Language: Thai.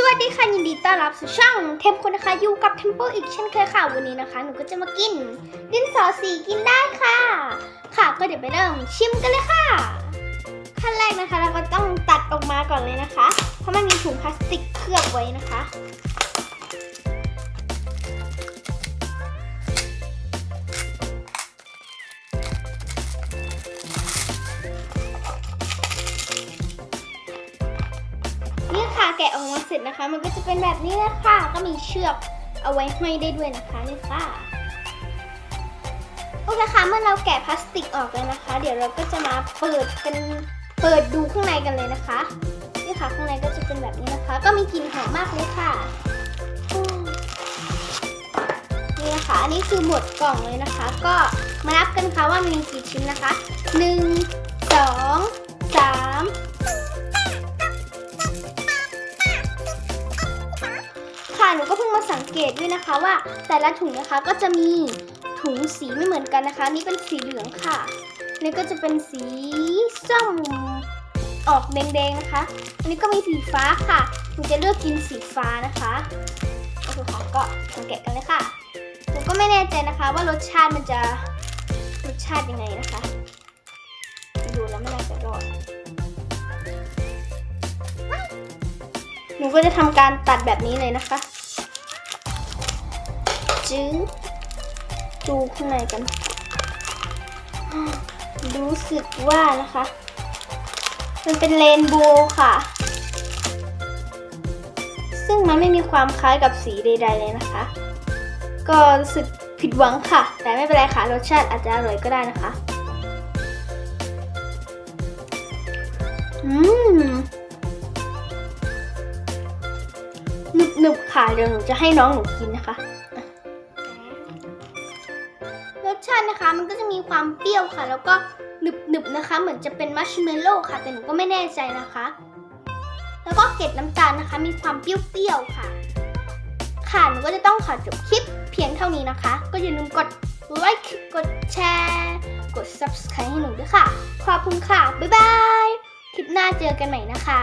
สวัสดีค่ะยินดีต้อนรับสู่ช่องเทมคนนะคะอยู่กับเทมเปอีกเช่นเคยค่ะวันนี้นะคะ หนูก็จะมากิน ดินสอสีกินได้ค่ะ ค่ะก็เดี๋ยวไปเริ่มชิมกันเลยค่ะขั้นแรกนะคะ เราก็ต้องตัดออกมาก่อนเลยนะคะ เพราะมันมีถุงพลาสติกเคลือบไว้นะคะ ดนะคะ มันก็จะเป็นแบบนี้เลยค่ะ ก็มีเชือกเอาไว้ให้ได้ด้วยนะคะนี่ค่ะโอเคค่ะเมื่อเราแกะพลาสติกออกแล้วนะคะ เดี๋ยวเราก็จะมาเปิดกันเปิดดูข้างในกันเลยนะคะนี่ค่ะข้างในก็จะเป็นแบบนี้นะคะ ก็มีกลิ่นหอมมากเลยค่ะนี่นะคะอันนี้คือหมดกล่องเลยนะคะ ก็มานับกันค่ะว่ามีกี่ชิ้นนะคะ 1 2 3 หนูก็เพิ่งมาสังเกตด้วยนะคะว่า แต่ละถุงนะคะก็จะมีถุงสีไม่เหมือนกันนะคะ นี่เป็นสีเหลืองค่ะนี่ก็จะเป็นสีส้มออกแดงๆนะคะ อันนี้ก็มีสีฟ้าค่ะหนูจะเลือกกินสีฟ้านะคะโอเคค่ะก็มาแกะกันเลยค่ะหนูก็ไม่แน่ใจนะคะ ว่ารสชาติมันจะรสชาติยังไงนะคะดูแล้วไม่น่าจะรอดหนูก็จะทำการตัดแบบนี้เลยนะคะ จื้อดูข้างในกัน รู้สึกว่านะคะ มันเป็นเรนโบว์ค่ะ ซึ่งมันไม่มีความคล้ายกับสีใด ๆ เลยนะคะ ก็รู้สึกผิดหวังค่ะ แต่ไม่เป็นไรค่ะ รสชาติอาจจะอร่อยก็ได้นะคะ อืมหนึบๆค่ะเดี๋ยวหนูจะให้น้องหนูกินนะคะอะ รสชาตินะคะ มันก็จะมีความเปรี้ยวค่ะ แล้วก็หนึบๆนะคะ เหมือนจะเป็นมัชเมลโล่ค่ะ แต่หนูก็ไม่แน่ใจนะคะ แล้วก็เกล็ดน้ำตาลนะคะ มีความเปรี้ยวๆค่ะ ค่ะหนูก็จะต้องขอจบคลิปเพียงเท่านี้นะคะ ก็อย่าลืมกดไลค์กดแชร์กด subscribe ให้หนูด้วยค่ะ ขอบคุณค่ะ บ๊ายบาย คลิปหน้าเจอกันใหม่นะคะ